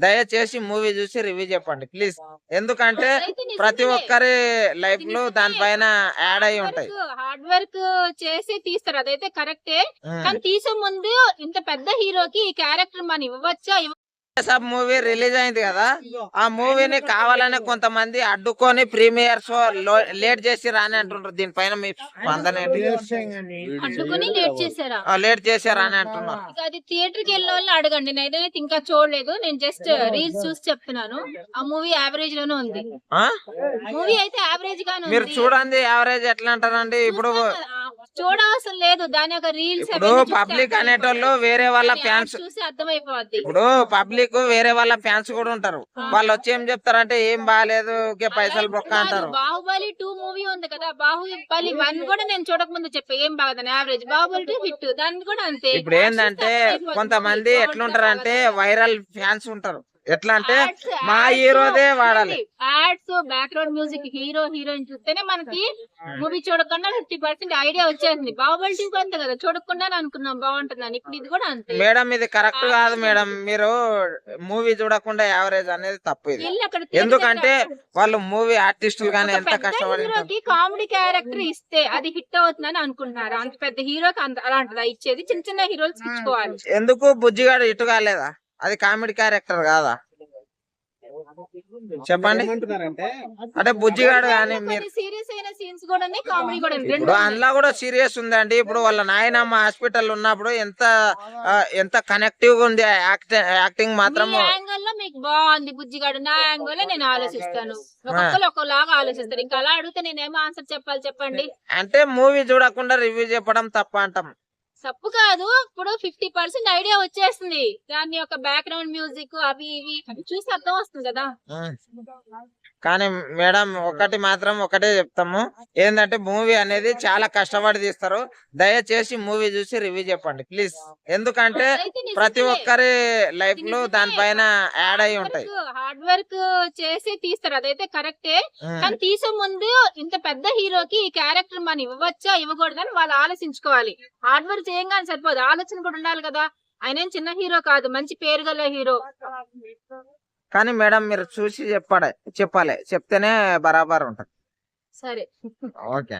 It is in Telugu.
దయచేసి మూవీ చూసి రివ్యూ చెప్పండి ప్లీజ్ ఎందుకంటే. ప్రతి ఒక్కరి లైఫ్లో. దానిపైన యాడ్ అయి ఉంటాయి హార్డ్ వర్క్ చేసి తీస్తారు అదైతే కరెక్టే. కానీ తీసే ముందు ఇంత పెద్ద హీరోకి ఈ క్యారెక్టర్ మనం ఇవ్వచ్చా ఇవ్వ- సబ్ మూవీ రిలీజ్ అయింది కదా ఆ మూవీని కావాలనే కొంతమంది అడ్డుకొని ప్రీమియర్ షో లేట్ చేసి రాని అంటుంటారు దీనిపైన మీ స్పందన లేట్ చేశారా లేట్ చేశారు అని అంటున్నారు. అది థియేటర్కి వెళ్ళిన వాళ్ళని అడగండి. నేనైతే ఇంకా చూడలేదు. నేను జస్ట్ రీల్స్ చూసి చెప్తున్నాను. ఆ మూవీ యావరేజ్లోనే ఉంది. ఆ? మూవీ అయితే యావరేజ్ గానే మీరు చూడండి యావరేజ్ ఎట్లా అంటారండి? ఇప్పుడు చూడవసరం లేదు. దాని యొక్క రీల్స్ ఇప్పుడు పబ్లిక్ అనేటోళ్ళు వేరే వాళ్ళ ఫ్యాన్స్ చూసి అర్థమైపోద్ది. ఇప్పుడు పబ్లిక్ వేరే వాళ్ళ ఫ్యాన్స్ కూడా ఉంటారు. వాళ్ళు వచ్చి ఏం చెప్తారంటే ఏం బాగాలేదు పైసలు బొక్క అంటారు. బాహుబలి టూ మూవీ ఉంది కదా బాహుబలి వన్ కూడా నేను చూడక ముందు చెప్పా ఏం బాగదని యావరేజ్ బాహుబలి టూ హిట్ దాన్ని కూడా అంతే. ఇప్పుడు ఏంటంటే కొంతమంది ఎట్లుంటారంటే వైరల్ ఫ్యాన్స్ ఉంటారు. ఎట్లా అంటే మా హీరోదే వాడాలి. Ads background music hero heroine చూస్తేనే మనకి మూవీ చూడకుండా ఫిఫ్టీ పర్సెంట్ ఐడియా వచ్చేసింది బాహుబలి టూ అంతే కదా చూడకుండా అనుకున్నాం బాగుంటుందని ఇప్పుడు ఇది కూడా అంతే. మేడం ఇది కరెక్ట్ కాదు మేడం. మీరు మూవీ చూడకుండా యావరేజ్ అనేది తప్పు ఇది. ఎందుకంటే వాళ్ళు మూవీ ఆర్టిస్టులు గానీ ఎంత కష్టపడి కామెడీ క్యారెక్టర్ ఇస్తే అది హిట్ అవుతుందని అనుకుంటున్నారు. అంత పెద్ద హీరోకి అంత అలాంటిదా? ఇచ్చేది చిన్న చిన్న హీరోలు ఇచ్చుకోవాలి. ఎందుకు బుజ్జిగాడు ఇటు కాలేదా? అది కామెడీ క్యారెక్టర్ కాదా? చెప్పండి. అంటే బుజ్జిగాడు కానీ మీరు ఇప్పుడు. అందులో కూడా సీరియస్ ఉందండి. ఇప్పుడు వాళ్ళ నాయనమ్మ హాస్పిటల్ ఉన్నప్పుడు ఎంత ఎంత కనెక్టివ్గా ఉంది యాక్టింగ్ మాత్రం మీకు బాగుంది బుజ్జిగాడు. నా యాంగిల్ నేను ఆలోచిస్తాను. ఒక్కొక్కరు ఒక్కోలాగా ఆలోచిస్తారు. ఇంకా అలా అడిగితే నేనేమో ఆన్సర్ చెప్పాలి చెప్పండి? అంటే మూవీ చూడకుండా రివ్యూ చెప్పడం తప్ప అంటాం. తప్పు కాదు. ఇప్పుడు ఫిఫ్టీ పర్సెంట్ ఐడియా వచ్చేస్తుంది. దాని యొక్క బ్యాక్గ్రౌండ్ మ్యూజిక్ అవి ఇవి చూసి అర్థం వస్తుంది కదా. కానీ మేడం ఒకటి మాత్రం ఒకటే చెప్తాము. ఏంటంటే మూవీ అనేది చాలా కష్టపడి తీస్తారు. దయచేసి మూవీ చూసి రివ్యూ చెప్పండి ప్లీజ్. ఎందుకంటే. ప్రతి ఒక్కరి లైఫ్లో దానిపైన యాడ్ అయి ఉంటాయి. హార్డ్ వర్క్ చేసి తీస్తారు. అదైతే కరెక్టే. కానీ తీసే ముందు ఇంత పెద్ద హీరోకి ఈ క్యారెక్టర్ మనం ఇవ్వచ్చా ఇవ్వకూడదని వాళ్ళు ఆలోచించుకోవాలి. హార్డ్ వర్క్ చేయంగానే సరిపోదు. ఆలోచన కూడా ఉండాలి కదా. ఆయన ఏం చిన్న హీరో కాదు. మంచి పేరు గల హీరో. కానీ మేడం మీరు చూసి చెప్పాలి చెప్పాలి. చెప్తేనే బరాబర్ ఉంటుంది. సరే. ఓకే.